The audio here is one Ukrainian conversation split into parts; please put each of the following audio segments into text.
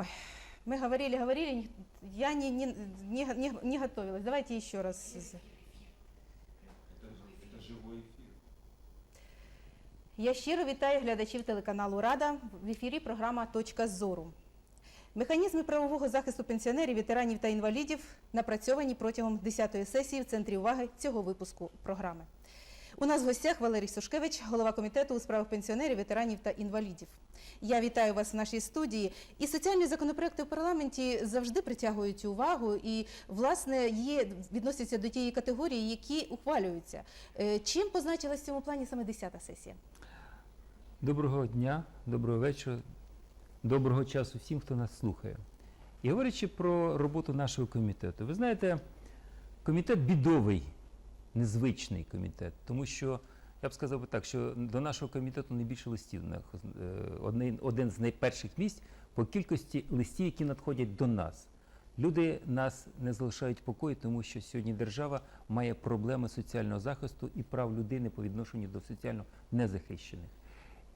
Ой, мы говорили, говорили, я не, не, не, не, не готовилась. Давайте еще раз. Это, же- это живой эфир. Я щиро вітаю глядачів телеканалу Рада в ефірі програма Точка зору. Механізми правового захисту пенсіонерів, ветеранів та інвалідів напрацьовані протягом 10-ї сесії в центрі уваги цього випуску програми. У нас в гостях Валерій Сушкевич, голова комітету у справах пенсіонерів, ветеранів та інвалідів. Я вітаю вас в нашій студії. І соціальні законопроекти в парламенті завжди притягують увагу і, власне, є відносяться до тієї категорії, які ухвалюються. Е, Чим позначилась в цьому плані саме 10-та сесія? Доброго дня, доброго вечора, доброго часу всім, хто нас слухає. І говорячи про роботу нашого комітету, ви знаєте, комітет бідовий, незвичний комітет, тому що я б сказав би так, що до нашого комітету найбільше листів. е, Один, один з найперших місць по кількості листів, які надходять до нас. Люди нас не залишають покої, тому що сьогодні держава має проблеми соціального захисту і прав людини по відношенню до соціально незахищених.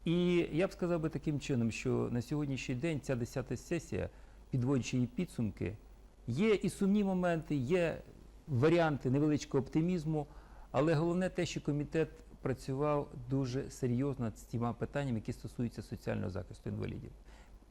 І я б сказав би таким чином, що на сьогоднішній день ця 10 сесія, підводячи її підсумки, є і сумні моменти, є варіанти невеличкого оптимізму, але головне те, що комітет працював дуже серйозно над цими питаннями, які стосуються соціального захисту інвалідів,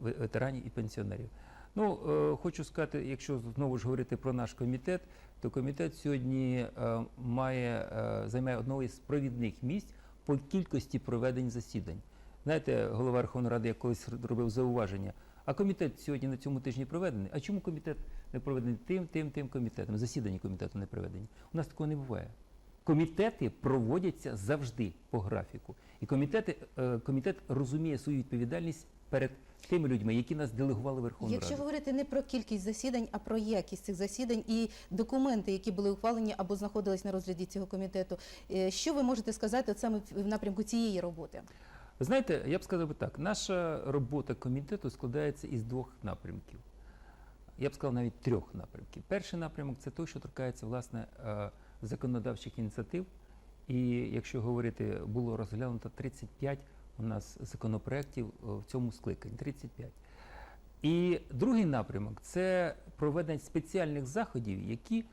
ве- ветеранів і пенсіонерів. Ну, е, хочу сказати, якщо знову ж говорити про наш комітет, то комітет сьогодні е, має, е, займає одного із провідних місць по кількості проведень засідань. Знаєте, голова Верховної Ради я колись робив зауваження. А комітет сьогодні на цьому тижні проведений. А чому комітет не проведений тим, тим, тим комітетом? Засідання комітету не проведені. У нас такого не буває. Комітети проводяться завжди по графіку. І комітети, е, комітет розуміє свою відповідальність перед тими людьми, які нас делегували Верховну Якщо Раду. говорити не про кількість засідань, а про якість цих засідань і документи, які були ухвалені або знаходились на розгляді цього комітету, е, що ви можете сказати от саме в напрямку цієї роботи? Ви знаєте, я б сказав би так, наша робота комітету складається із двох напрямків. Я б сказав навіть трьох напрямків. Перший напрямок це той, що торкається власне е, законодавчих ініціатив. І якщо говорити, було розглянуто 35 у нас законопроєктів е, в цьому скликанні. 35. І другий напрямок це проведення спеціальних заходів, які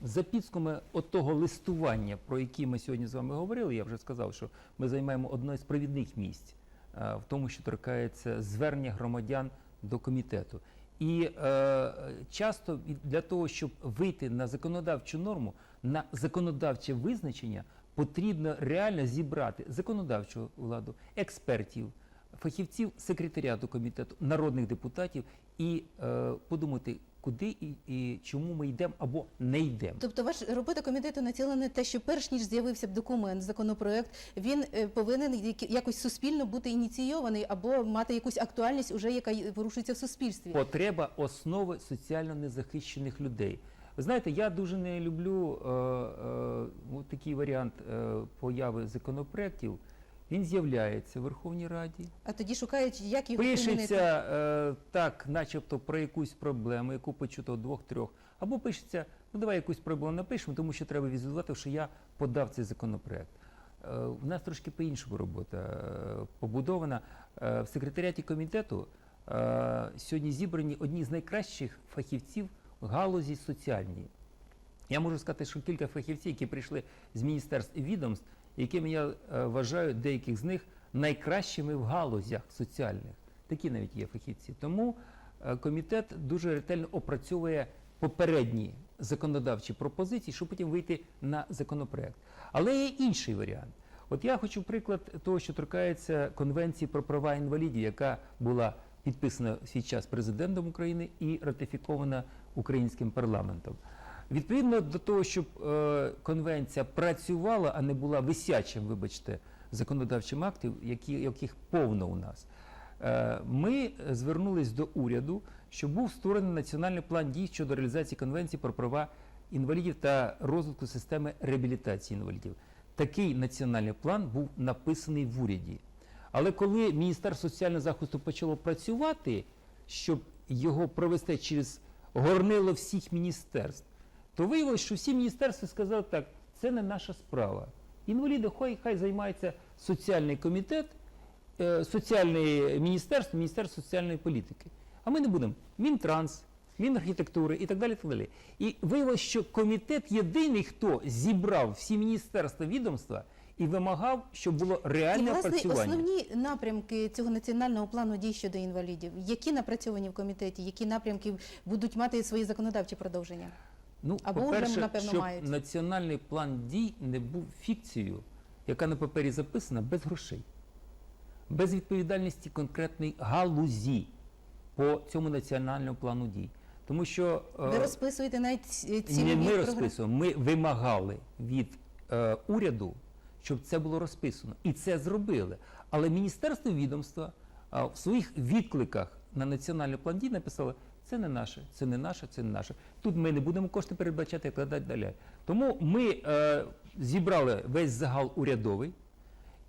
за підсумками того листування, про які ми сьогодні з вами говорили, я вже сказав, що ми займаємо одне з провідних місць в тому, що торкається звернення громадян до комітету. І е, часто для того, щоб вийти на законодавчу норму, на законодавче визначення, потрібно реально зібрати законодавчу владу, експертів, фахівців секретаріату комітету, народних депутатів і е, подумати, куди і, і чому ми йдемо або не йдемо. Тобто, ваша робота комітету націлена на те, що перш ніж з'явився б документ, законопроект, він е, повинен якось суспільно бути ініційований або мати якусь актуальність, уже яка порушується в суспільстві. Потреба основи соціально незахищених людей. Ви знаєте, я дуже не люблю е, е, такий варіант е, появи законопроєктів. Він з'являється в Верховній Раді. А тоді шукають, як його. Пишеться е, так, начебто про якусь проблему, яку почуто двох-трьох. Або пишеться, ну давай якусь проблему напишемо, тому що треба візуалізувати, що я подав цей законопроект. Е, у нас трошки по-іншому робота е, побудована. Е, в секретаріаті комітету е, сьогодні зібрані одні з найкращих фахівців галузі соціальній. Я можу сказати, що кілька фахівців, які прийшли з міністерств і відомств, якими я е, вважаю деяких з них найкращими в галузях соціальних. Такі навіть є фахівці. Тому е, комітет дуже ретельно опрацьовує попередні законодавчі пропозиції, щоб потім вийти на законопроект. Але є інший варіант. От я хочу приклад того, що торкається Конвенції про права інвалідів, яка була підписана свій час президентом України і ратифікована українським парламентом. Відповідно до того, щоб е, конвенція працювала, а не була висячим, вибачте, законодавчим актів, яких повно у нас, е, ми звернулись до уряду, щоб був створений національний план дій щодо реалізації конвенції про права інвалідів та розвитку системи реабілітації інвалідів. Такий національний план був написаний в уряді. Але коли Міністерство соціального захисту почало працювати, щоб його провести через горнило всіх міністерств, то виявилося, що всі міністерства сказали так, це не наша справа. Інваліди хай, хай займається соціальний комітет, е, соціальне міністерство, Міністерство соціальної політики. А ми не будемо. Мінтранс, Мінархітектури і так далі. І, так далі. і виявилося, що комітет єдиний, хто зібрав всі міністерства відомства і вимагав, щоб було І, реальне власне, опрацювання. основні напрямки цього національного плану дій щодо інвалідів, які напрацьовані в комітеті, які напрямки будуть мати свої законодавчі продовження? Ну, Або по-перше, напевно, щоб мають. національний план дій не був фікцією, яка на папері записана без грошей, без відповідальності конкретної галузі по цьому національному плану дій. Тому що е, Ви розписуєте навіть ці- не ми розписуємо, ми вимагали від е, уряду, щоб це було розписано. І це зробили. Але міністерство відомства а, в своїх відкликах на національний план дій написало, це не наше, це не наше, це не наше. Тут ми не будемо кошти передбачати, далі далі. Тому ми е, зібрали весь загал урядовий,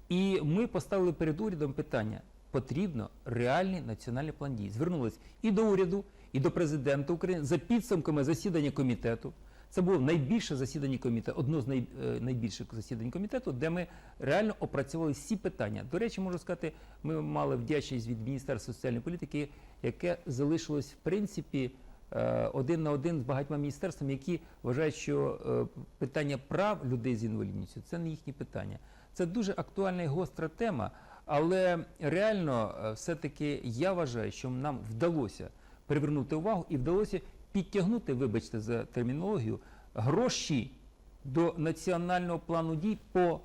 і ми поставили перед урядом питання: потрібно реальний національний план дій. Звернулись і до уряду, і до президента України за підсумками засідання комітету. Це було найбільше засідання комітету, одно з най, е, найбільших засідань комітету, де ми реально опрацювали всі питання. До речі, можу сказати, ми мали вдячність від Міністерства соціальної політики, яке залишилось в принципі е, один на один з багатьма міністерствами, які вважають, що е, питання прав людей з інвалідністю це не їхні питання. Це дуже актуальна і гостра тема, але реально е, все-таки я вважаю, що нам вдалося привернути увагу і вдалося підтягнути, вибачте за термінологію, гроші до національного плану дій по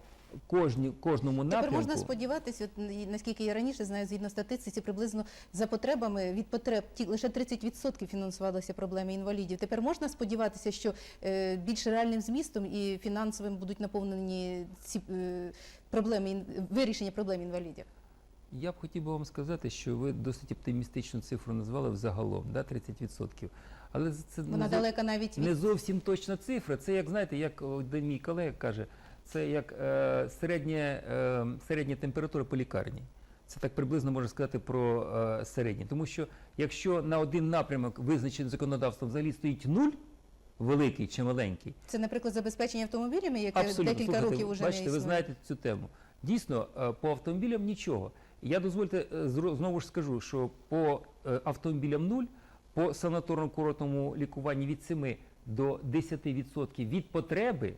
кожні, кожному Тепер можна сподіватися, от, наскільки я раніше знаю, згідно статистиці, приблизно за потребами від потреб ті, лише 30% фінансувалися проблеми інвалідів. Тепер можна сподіватися, що е, більш реальним змістом і фінансовим будуть наповнені ці е, проблеми вирішення проблем інвалідів. Я б хотів би вам сказати, що ви досить оптимістичну цифру назвали взагалом, да, 30%. Але це Вона не, далека навіть від не зовсім точна цифра. Це як знаєте, як один мій колега каже, це як е, середня, е, середня температура по лікарні. Це так приблизно можна сказати про е, середнє. Тому що якщо на один напрямок визначений законодавством взагалі стоїть нуль, великий чи маленький, це, наприклад, забезпечення автомобілями, яке Абсолютно. декілька Слухайте, років уже бачите, не ви знаєте цю тему. Дійсно, е, по автомобілям нічого. Я дозвольте е, знову ж скажу, що по е, автомобілям нуль, по санаторно-курортному лікуванні від 7 до 10% від потреби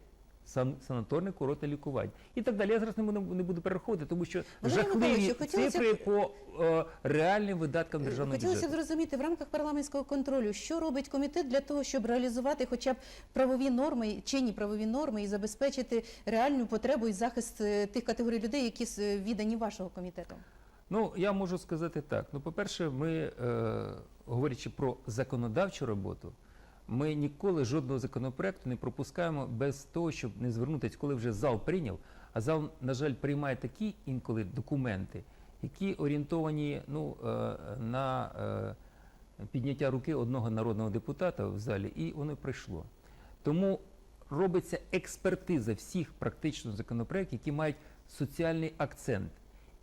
санаторне курортне лікування. І так далі. Я зараз не буду, не буду перераховувати, тому що Валерій жахливі хотілося цифри по е, реальним видаткам державного Хотілося б зрозуміти в рамках парламентського контролю, що робить комітет для того, щоб реалізувати хоча б правові норми, чинні правові норми і забезпечити реальну потребу і захист е, тих категорій людей, які віддані вашого комітету. Ну, я можу сказати так. Ну, по-перше, ми, е, говорячи про законодавчу роботу, ми ніколи жодного законопроекту не пропускаємо без того, щоб не звернутися, коли вже зал прийняв. А зал, на жаль, приймає такі інколи документи, які орієнтовані ну, е, на е, підняття руки одного народного депутата в залі, і воно прийшло. Тому робиться експертиза всіх практично законопроєктів, які мають соціальний акцент.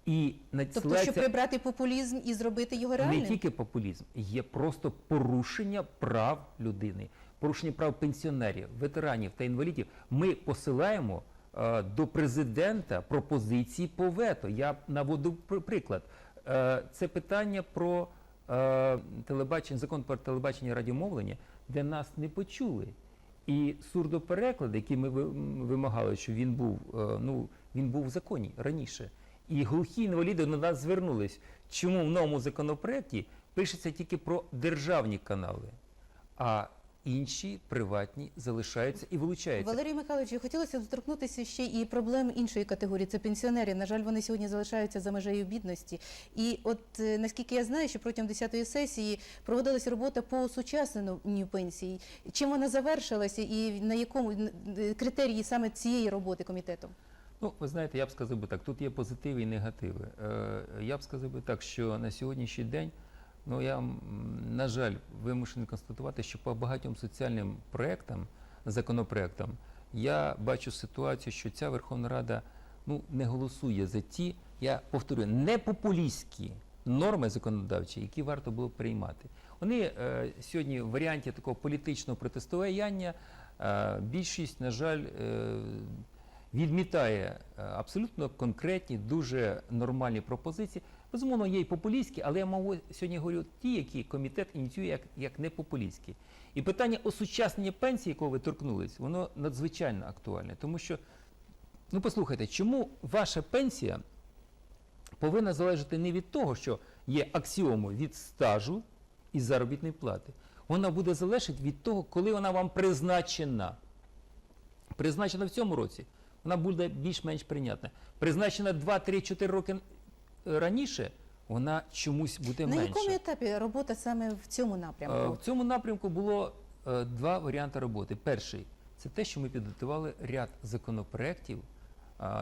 І Тобто, щоб прибрати популізм і зробити його не тільки популізм, є просто порушення прав людини, порушення прав пенсіонерів, ветеранів та інвалідів. Ми посилаємо е, до президента пропозиції по вето. Я наводу приклад. Е, це питання про е, телебачення, закон про телебачення і радіомовлення, де нас не почули. І сурдопереклад, який ми вимагали, що він був, е, ну, він був в законі раніше. І глухі інваліди до нас звернулись. Чому в новому законопроекті пишеться тільки про державні канали, а інші приватні залишаються і вилучаються. Валерій Михайлович, хотілося б доторкнутися ще і проблем іншої категорії. Це пенсіонери. На жаль, вони сьогодні залишаються за межею бідності. І от е, наскільки я знаю, що протягом 10-ї сесії проводилася робота по осучасненню пенсії. Чим вона завершилася і на якому критерії саме цієї роботи комітету? Ну, ви знаєте, я б сказав би так, тут є позитиви і негативи. Е, я б сказав би так, що на сьогоднішній день, ну я, на жаль, вимушений констатувати, що по багатьом соціальним проектам, законопроектам, я бачу ситуацію, що ця Верховна Рада ну, не голосує за ті, я повторюю, не популістські норми законодавчі, які варто було приймати. Вони е, сьогодні в варіанті такого політичного протистояння більшість, на жаль, е, відмітає е, абсолютно конкретні, дуже нормальні пропозиції. Безумовно, є і популістські, але я мав сьогодні говорю ті, які комітет ініціює як, як не популістські. І питання осучаснення пенсії, якого ви торкнулись, воно надзвичайно актуальне. Тому що, ну послухайте, чому ваша пенсія повинна залежати не від того, що є аксіомою від стажу і заробітної плати. Вона буде залежати від того, коли вона вам призначена. Призначена в цьому році, вона буде більш-менш прийнятна. Призначена 2, 3, 4 роки е, раніше, вона чомусь буде На менше. якому етапі робота саме в цьому Е, напрямку? В цьому напрямку було е, два варіанти роботи. Перший це те, що ми підготували ряд законопроєктів,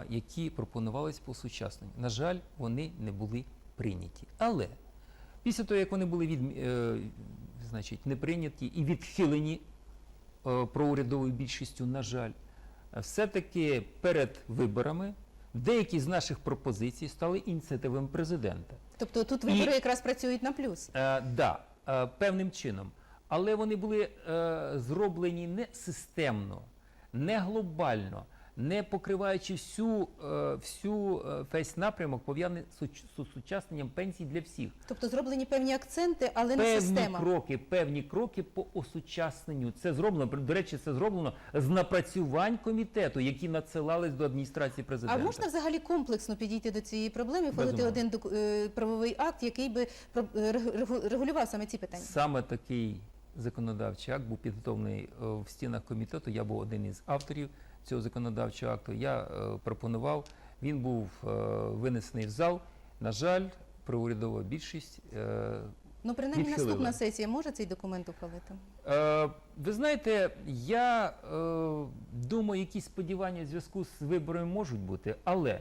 які пропонувалися по сучасненню. На жаль, вони не були прийняті. Але після того, як вони були від, значить, не прийняті і відхилені проурядовою більшістю, на жаль, все-таки перед виборами деякі з наших пропозицій стали ініціативами президента. Тобто тут і- вибори якраз працюють на плюс. Е, да, е, певним чином. Але вони були е, зроблені не системно, не глобально, не покриваючи всю, е, всю е, весь напрямок, пов'язаний з суч- осучасненням пенсій для всіх. Тобто зроблені певні акценти, але не Певні система. кроки, певні кроки по осучасненню. Це зроблено. До речі, це зроблено з напрацювань комітету, які надсилались до адміністрації президента. А можна взагалі комплексно підійти до цієї проблеми, ухвалити один е, правовий акт, який би регулював саме ці питання? Саме такий законодавчий акт був підготовлений в стінах комітету. Я був один із авторів цього законодавчого акту. Я е, пропонував. Він був е, винесений в зал. На жаль, проурядова більшість. е, Ну, принаймні, відхилили. наступна сесія може цей документ ухвалити? Е, ви знаєте, я е, думаю, якісь сподівання в зв'язку з виборами можуть бути, але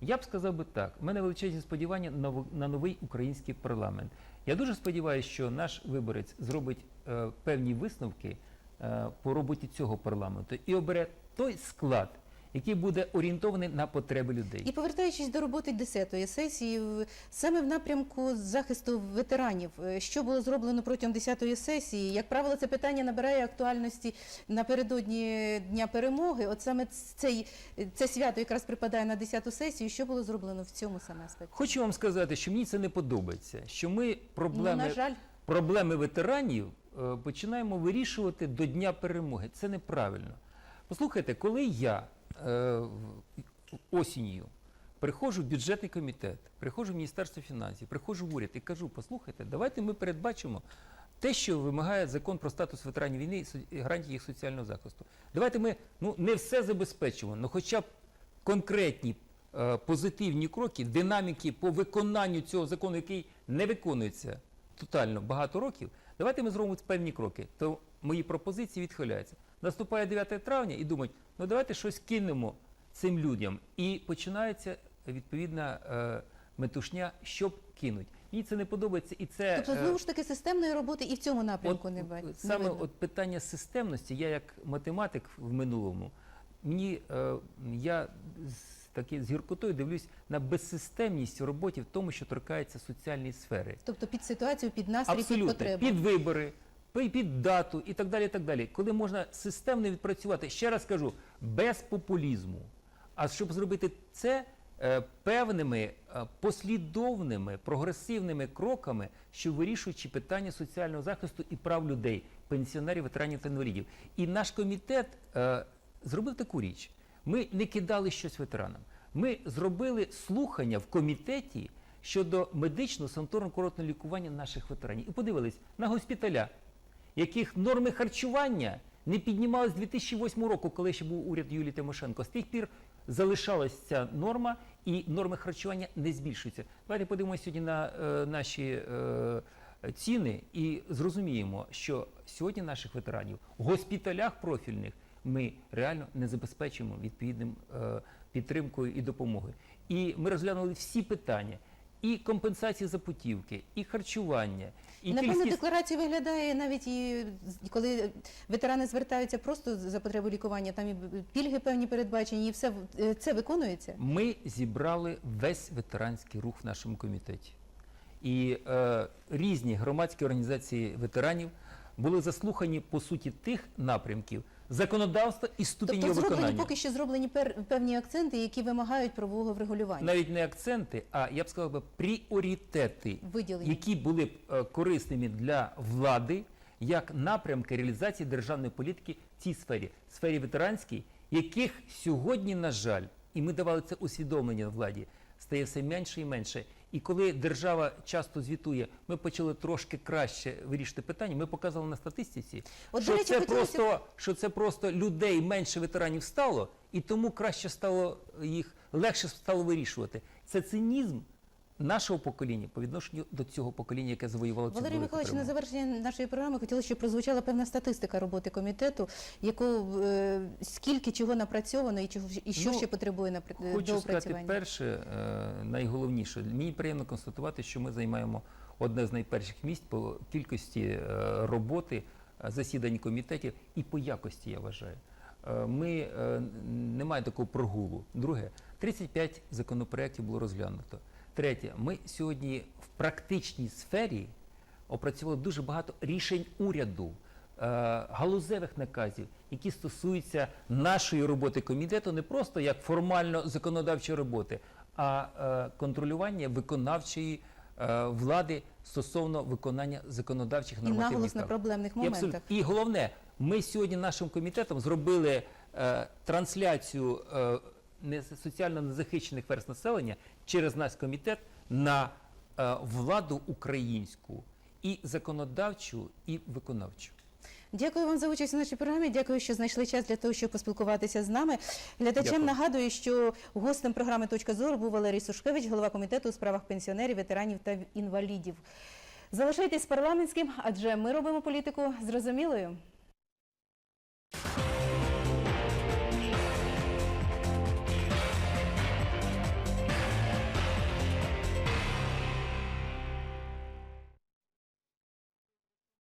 я б сказав би так: у мене величезні сподівання на, на новий український парламент. Я дуже сподіваюся, що наш виборець зробить е, певні висновки е, по роботі цього парламенту і обере той склад, який буде орієнтований на потреби людей. І повертаючись до роботи 10-ї сесії, саме в напрямку захисту ветеранів, е, що було зроблено протягом 10-ї сесії, як правило, це питання набирає актуальності напередодні Дня перемоги. От саме цей, це свято якраз припадає на 10-ту сесію. Що було зроблено в цьому саме аспекті? Хочу вам сказати, що мені це не подобається, що ми проблеми Ну, на жаль, проблеми ветеранів е, починаємо вирішувати до Дня перемоги. Це неправильно. Послухайте, коли я е, осінню приходжу в бюджетний комітет, приходжу в Міністерство фінансів, приходжу в уряд і кажу, послухайте, давайте ми передбачимо те, що вимагає закон про статус ветеранів війни і гарантії їх соціального захисту. Давайте ми ну, не все забезпечимо, але хоча б конкретні е, позитивні кроки, динаміки по виконанню цього закону, який не виконується тотально багато років, давайте ми зробимо певні кроки. То мої пропозиції відхиляються. Наступає 9 травня і думають, ну давайте щось кинемо цим людям. І починається відповідна е, метушня, щоб кинуть. Мені це не подобається, і це тобто е, знову ж таки системної роботи і в цьому напрямку От, не ба- не саме видно. от питання системності, я як математик в минулому, мені е, я з таки з гіркотою дивлюсь на безсистемність в роботі в тому, що торкається соціальної сфери. Тобто під ситуацію, під настрій, під Абсолютно потребу. під вибори, під дату і так далі. і так далі. Коли можна системно відпрацювати, ще раз кажу, без популізму. А щоб зробити це е, певними е, послідовними прогресивними кроками, що вирішуючи питання соціального захисту і прав людей, пенсіонерів, ветеранів та інвалідів. І наш комітет е, зробив таку річ. Ми не кидали щось ветеранам. Ми зробили слухання в комітеті щодо медичного санаторно курортного лікування наших ветеранів. І подивились на госпіталя, яких норми харчування не піднімались з 2008 року, коли ще був уряд Юлії Тимошенко. З тих пір залишалась ця норма, і норми харчування не збільшуються. Давайте подивимося сьогодні на е, наші е, ціни і зрозуміємо, що сьогодні наших ветеранів в госпіталях профільних ми реально не забезпечуємо відповідним е, підтримкою і допомогою. І ми розглянули всі питання. І компенсації за путівки, і харчування, і Напевно, кількість- декларація виглядає навіть і коли ветерани звертаються просто за потребу лікування, там і пільги певні передбачені, і все е, це виконується. Ми зібрали весь ветеранський рух в нашому комітеті. І е, різні громадські організації ветеранів були заслухані по суті тих напрямків, законодавства і ступінь Тобто його зроблені виконання. поки що зроблені пер- певні акценти, які вимагають правового врегулювання. Навіть не акценти, а я б сказав би пріоритети, Виділені. які були б е, корисними для влади як напрямки реалізації державної політики в цій сфері, сфері ветеранській, яких сьогодні, на жаль, і ми давали це усвідомлення владі, стає все менше і менше. І коли держава часто звітує, ми почали трошки краще вирішити питання. Ми показали на статистиці, От, що, речі, це хотілося просто, що це просто людей менше ветеранів стало, і тому краще стало їх легше стало вирішувати. Це цинізм нашого покоління по відношенню до цього покоління, яке завоювало цю Валерій Миколаївич, на завершення нашої програми хотілося, щоб прозвучала певна статистика роботи комітету, яку е, скільки чого напрацьовано і чого і що Ну, ще потребує напр- Хочу сказати, перше, е, найголовніше, мені приємно констатувати, що ми займаємо одне з найперших місць по кількості е, роботи е, засідань комітетів і по якості, я вважаю. Е, Ми е, немає такого прогулу. Друге, 35 законопроєктів було розглянуто. Третє, ми сьогодні в практичній сфері опрацювали дуже багато рішень уряду, е, галузевих наказів, які стосуються нашої роботи комітету не просто як формально законодавчої роботи, а е, контролювання виконавчої е, влади стосовно виконання законодавчих І наголос на проблемних моментах. і головне, ми сьогодні нашим комітетом зробили трансляцію соціально незахищених верст населення через наш комітет на е, владу українську і законодавчу, і виконавчу. Дякую вам за участь у нашій програмі. Дякую, що знайшли час для того, щоб поспілкуватися з нами. Глядачам Дякую. нагадую, що гостем програми Точка зору був Валерій Сушкевич, голова комітету у справах пенсіонерів, ветеранів та інвалідів. Залишайтесь парламентським, адже ми робимо політику зрозумілою.